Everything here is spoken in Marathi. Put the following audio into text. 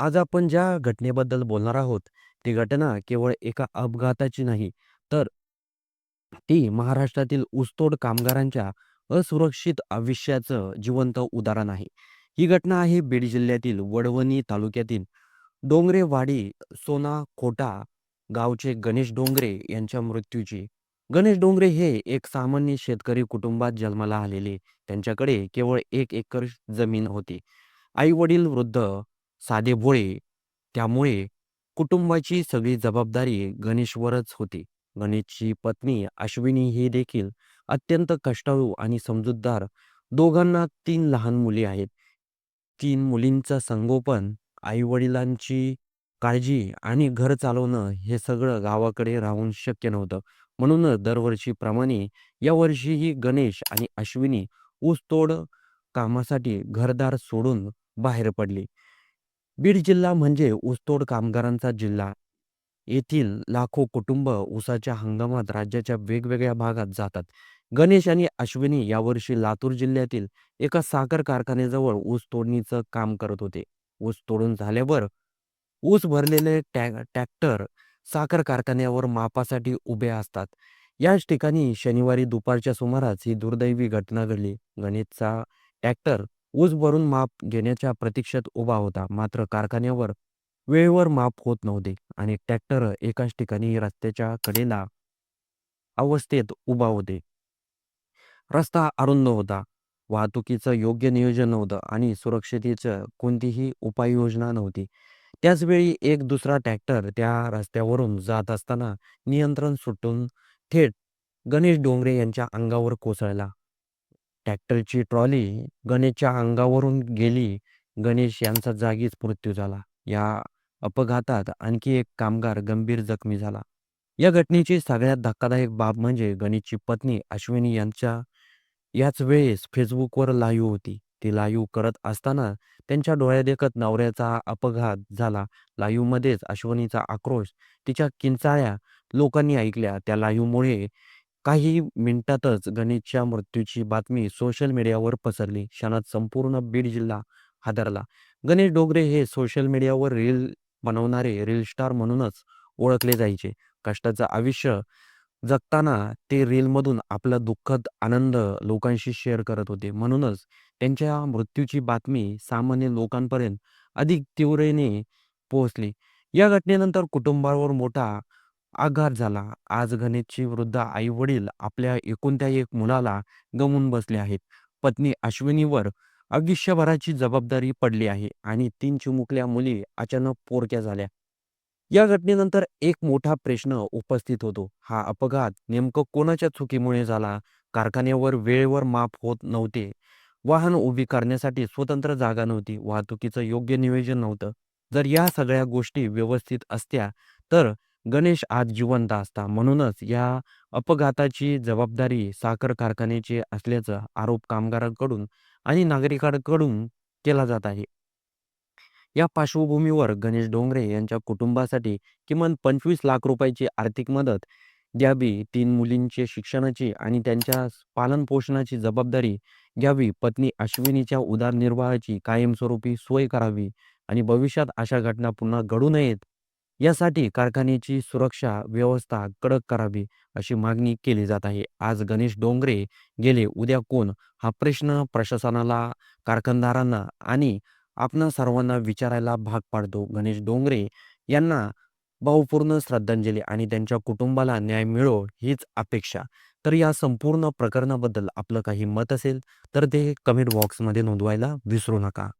आज आपण ज्या घटनेबद्दल बोलणार आहोत, ती घटना केवळ एका अपघाताची नाही, तर ती महाराष्ट्रातील ऊसतोड कामगारांच्या असुरक्षित आयुष्याचं जिवंत उदाहरण आहे. ही घटना आहे बीड जिल्ह्यातील वडवणी तालुक्यातील डोंगरेवाडी सोनाकोटा गावचे गणेश डोंगरे यांच्या मृत्यूची. गणेश डोंगरे हे एक सामान्य शेतकरी कुटुंबात जन्माला आलेले. त्यांच्याकडे केवळ एक एकर जमीन होती. आई-वडील वृद्ध, साधेभोळे. त्यामुळे कुटुंबाची सगळी जबाबदारी गणेशवरच होती. गणेशची पत्नी अश्विनी ही देखील अत्यंत कष्टाळू आणि समजूतदार. दोघांना तीन लहान मुली आहेत. तीन मुलींचं संगोपन, आई-वडिलांची काळजी आणि घर चालवणं हे सगळं गावाकडे राहून शक्य नव्हतं. म्हणूनच दरवर्षीप्रमाणे यावर्षीही गणेश आणि अश्विनी ऊसतोड कामासाठी घरदार सोडून बाहेर पडली बीड जिल्हा म्हणजे ऊसतोड कामगारांचा जिल्हा. येथील लाखो कुटुंब ऊसाच्या हंगामात राज्याच्या वेगवेगळ्या भागात जातात. गणेश आणि अश्विनी यावर्षी लातूर जिल्ह्यातील एका साखर कारखान्याजवळ ऊस तोडणीचं काम करत होते. ऊस तोडून झाल्यावर ऊस भरलेले ट्रॅक्टर साखर कारखान्यावर मापासाठी उभे असतात. याच ठिकाणी शनिवारी दुपारच्या सुमारास ही दुर्दैवी घटना घडली. गणेशचा ट्रॅक्टर ऊस भरून माप घेण्याच्या प्रतीक्षेत उभा होता. मात्र कारखान्यावर वेळेवर माप होत नव्हते आणि ट्रॅक्टर एकाच ठिकाणी रस्त्याच्या कडेला अवस्थेत उभा होते. रस्ता अरुंद होता. वाहतुकीचं योग्य नियोजन नव्हतं आणि सुरक्षितेचं कोणतीही उपाययोजना नव्हती. त्याचवेळी एक दुसरा ट्रॅक्टर त्या रस्त्यावरून जात असताना नियंत्रण सुटून थेट गणेश डोंगरे यांच्या अंगावर कोसळला. ट्रॅक्टरची ट्रॉली गणेशच्या अंगावरून गेली. गणेश यांचा जागीच मृत्यू झाला. या अपघातात आणखी एक कामगार गंभीर जखमी झाला. या घटनेची सगळ्यात धक्कादायक बाब म्हणजे गणेशची पत्नी अश्विनी यांच्या याच वेळेस फेसबुकवर लाईव्ह होती. ती लाईव्ह करत असताना त्यांच्या डोळ्यादेखत नवऱ्याचा अपघात झाला. लाईव्हमध्येच अश्विनीचा आक्रोश, तिच्या किंचाळ्या लोकांनी ऐकल्या. त्या लाईव्हमुळे काही मिनिटातच गणेशच्या मृत्यूची बातमी सोशल मीडियावर पसरली. क्षणात संपूर्ण बीड जिल्हा हादरला. गणेश डोगरे हे सोशल मीडियावर रील बनवणारे रील स्टार म्हणूनच ओळखले जायचे. कष्टाचं आयुष्य जगताना ते रीलमधून आपला दुःखद आनंद लोकांशी शेअर करत होते. म्हणूनच त्यांच्या मृत्यूची बातमी सामान्य लोकांपर्यंत अधिक तीव्रतेने पोहोचली. या घटनेनंतर कुटुंबावर मोठा आघात झाला. आज गणेशची वृद्ध आई-वडील आपल्या एकुलत्या एक मुलाला गमावून बसले आहेत. पत्नी अश्विनीवर आयुष्यभराची जबाबदारी पडली आहे आणि तीन चिमुकल्या मुली अचानक पोरक्या झाल्या. या घटनेनंतर एक मोठा प्रश्न उपस्थित होतो. हा अपघात नेमकं कोणाच्या चुकीमुळे झाला? कारखान्यावर वेळेवर माप होत नव्हते. वाहन उभी करण्यासाठी स्वतंत्र जागा नव्हती. वाहतुकीचं योग्य नियोजन नव्हतं. जर या सगळ्या गोष्टी व्यवस्थित असत्या तर गणेश आज जिवंत असता. म्हणूनच या अपघाताची जबाबदारी साखर कारखान्याची असल्याचा आरोप कामगारांकडून आणि नागरिकांकडून केला जात आहे. या पार्श्वभूमीवर गणेश डोंगरे यांच्या कुटुंबासाठी किमान पंचवीस लाख रुपयाची आर्थिक मदत द्यावी. तीन मुलींचे शिक्षणाची आणि त्यांच्या पालनपोषणाची जबाबदारी घ्यावी. पत्नी अश्विनीच्या उदारनिर्वाहाची कायमस्वरूपी सोय करावी आणि भविष्यात अशा घटना पुन्हा घडू नयेत यासाठी कारखान्याची सुरक्षा व्यवस्था कडक करावी, अशी मागणी केली जात आहे. आज गणेश डोंगरे गेले, उद्या कोण? हा प्रश्न प्रशासनाला, कारखानदारांना आणि आपण सर्वांना विचारायला भाग पाडतो. गणेश डोंगरे यांना भावपूर्ण श्रद्धांजली आणि त्यांच्या कुटुंबाला न्याय मिळो हीच अपेक्षा. तर या संपूर्ण प्रकरणाबद्दल आपलं काही मत असेल तर ते कमेंट बॉक्समध्ये नोंदवायला विसरू नका.